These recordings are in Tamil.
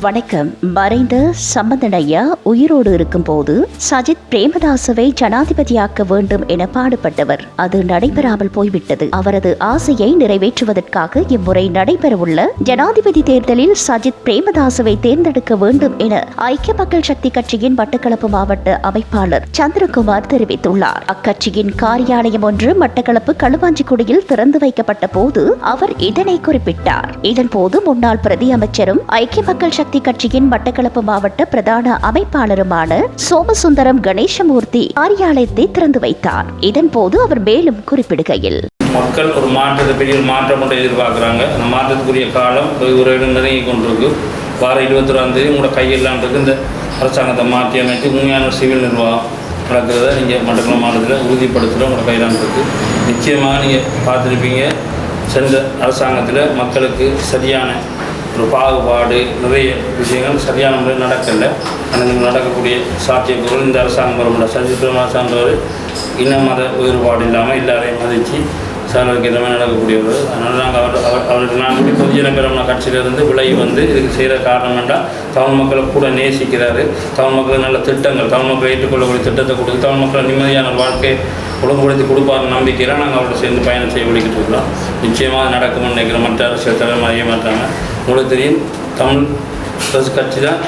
வணக்கம். மறைந்த சம்பந்தனையா உயிரோடு இருக்கும்போது சஜித் பிரேமதாசவை ஜனாதிபதியாக்க வேண்டும் என பாடுபட்டவர். அது நடைபெறாமல் போய்விட்டது. அவரது ஆசையை நிறைவேற்றுவதற்காக இம்முறை நடைபெறவுள்ள ஜனாதிபதி தேர்தலில் சஜித் பிரேமதாசவை தேர்ந்தெடுக்க வேண்டும் என ஐக்கிய மக்கள் சக்தி கட்சியின் மட்டக்களப்பு மாவட்ட அமைப்பாளர் சந்திரகுமார் தெரிவித்துள்ளார். அக்கட்சியின் காரியாலயம் ஒன்று மட்டக்களப்பு களுவாஞ்சிக்குடியில் திறந்து வைக்கப்பட்ட போது அவர் இதனை குறிப்பிட்டார். இதன்போது முன்னாள் பிரதி அமைச்சரும் ஐக்கிய மக்கள் சக்தி கட்சியின் மட்டக்களப்பு மாவட்ட பிரதான அமைப்பாளருமான சோமசுந்தரம் கணேசமூர்த்தி காரியாலயத்தை திறந்து வைத்தார். இதன்போது அவர் மேலும் குறிப்பிடுகையில் மக்கள் ஒரு மாற்றத்தை பெரிய மாற்றம் ஒன்றை எதிர்பார்க்குறாங்க. அந்த மாற்றத்துக்குரிய காலம் ஒரு இடம் கொண்டிருக்கு. வார இருபத்தொராம் தேதி உங்களோட இருக்கு. இந்த அரசாங்கத்தை மாற்றி அமைத்து உண்மையான சிவில் நிர்வாகம் நடக்கிறத நீங்கள் மட்டக்களப்பு மாவட்டத்தில் உறுதிப்படுத்துகிற உங்களோட கையெல்லாம் இருக்கு. நிச்சயமாக நீங்கள் பார்த்துருப்பீங்க. சென்ற அரசாங்கத்தில் மக்களுக்கு சரியான ஒரு பாகுபாடு நிறைய விஷயங்கள் சரியான முறையில் நடக்கலை. ஆனால் நடக்கக்கூடிய சாத்தியக்கூறுகள் இந்த அரசாங்கம் வரும் சஜித் பிரேமதாசன்றவர் இன மத வேறுபாடு இல்லாமல் எல்லாரையும் மதித்து சாருக்கு நடக்கக்கூடியவர். அதனால் நாங்கள் அவர் அவர் அவருக்கு நாங்கள் பொதுஜன பெருமன கட்சியிலிருந்து விலகி வந்து இதுக்கு செய்கிற காரணம் என்றால் தமிழ் மக்களை கூட நேசிக்கிறாரு. தமிழ் மக்களுக்கு நல்ல திட்டங்கள் தமிழ் மக்களை ஏற்றுக்கொள்ளக்கூடிய திட்டத்தை கொடுத்து தமிழ் மக்களை நிம்மதியான வாழ்க்கை ஒழுங்குபடுத்தி கொடுப்பார் நம்பிக்கையில் நாங்கள் அவரோட சேர்ந்து பயணம் செய்ய விழிக்கிட்டு இருக்கிறோம். நிச்சயமாக அது நடக்கும்னு நினைக்கிற மற்ற அரசியல் தலைமை அறிய மாட்டாங்க உங்களுக்கு தெரியும் தமிழ் அரசு கட்சி தான்.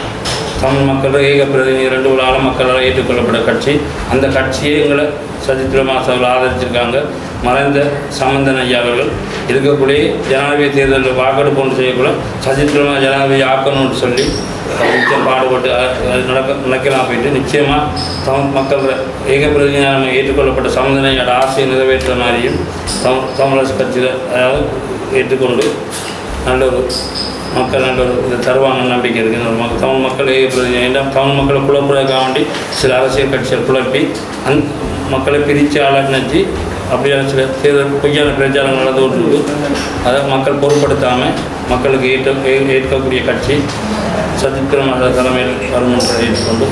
தமிழ் மக்கள் ஏக பிரதிநிதி ரெண்டு ஒரு ஆள மக்களால் ஏற்றுக்கொள்ளப்பட்ட கட்சி. அந்த கட்சியை எங்களை சஜித் பிரேமதாஸ் அவர்கள் ஆதரிச்சிருக்காங்க. மறைந்த சம்பந்தன் ஐயா அவர்கள். இருக்கக்கூடிய ஜனாதிபதி தேர்தலில் வாக்கெடுப்பு ஒன்று செய்யக்கூட சஜித் ஜனாதிபதி ஆக்கணும்னு சொல்லி நிச்சயம் பாடுபட்டு அது நடக்க நடக்கலாம் போயிட்டு நிச்சயமாக தமிழ் மக்கள் ஏக பிரதிநிதியாக ஏற்றுக்கொள்ளப்பட்ட சம்பந்தனையோட ஆசையை நிறைவேற்ற மாதிரியும் தமிழ் தமிழரசு கட்சியில் அதாவது ஏற்றுக்கொண்டு நல்ல ஒரு மக்கள் நல்ல ஒரு இதை தருவாங்கன்னு நம்பிக்கை இருக்குது. ஒரு மக்கள் தமிழ் மக்கள் ஏக தமிழ் மக்களை குழப்புறதுக்காக வேண்டி சில அரசியல் கட்சிகள் குழப்பி அந் மக்களை பிரித்து ஆளாச்சு அப்படியான சில தேர்தல் பொய்யான பிரச்சாரம் நடந்து கொண்டிருக்கு. அதை மக்கள் பொருட்படுத்தாமல் மக்களுக்கு ஏற்ற ஏற்கக்கூடிய கட்சி சஜித் பிரேமதாஸ் தலைமையில் வரும் என்று ஏற்றுக்கொண்டு